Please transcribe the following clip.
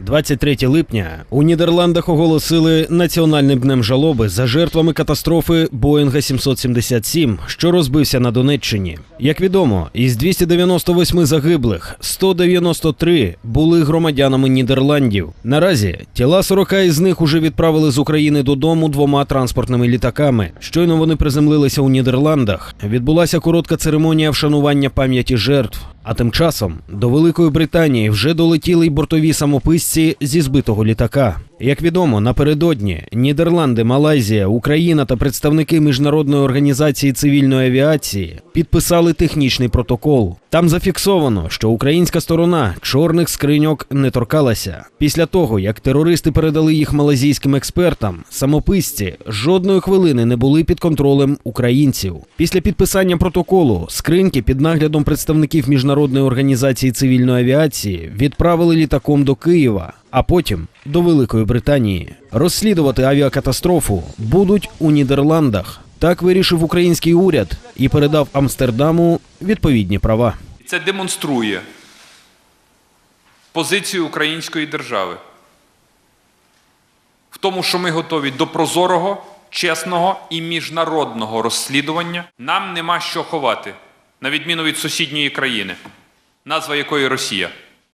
23 липня у Нідерландах оголосили національним днем жалоби за жертвами катастрофи Боїнга 777, що розбився на Донеччині. Як відомо, із 298 загиблих 193 були громадянами Нідерландів. Наразі тіла 40 із них уже відправили з України додому двома транспортними літаками. Щойно вони приземлилися у Нідерландах. Відбулася коротка церемонія вшанування пам'яті жертв. А тим часом до Великої Британії вже долетіли й бортові самописці зі збитого літака. Як відомо, напередодні Нідерланди, Малайзія, Україна та представники міжнародної організації цивільної авіації підписали технічний протокол. Там зафіксовано, що українська сторона чорних скриньок не торкалася. Після того, як терористи передали їх малазійським експертам, самописці жодної хвилини не були під контролем українців. Після підписання протоколу скриньки під наглядом представників міжнародної організації цивільної авіації відправили літаком до Києва, а потім до Великої Британії. Розслідувати авіакатастрофу будуть у Нідерландах. Так вирішив український уряд і передав Амстердаму відповідні права. Це демонструє позицію української держави в тому, що ми готові до прозорого, чесного і міжнародного розслідування. Нам нема що ховати, на відміну від сусідньої країни, назва якої Росія.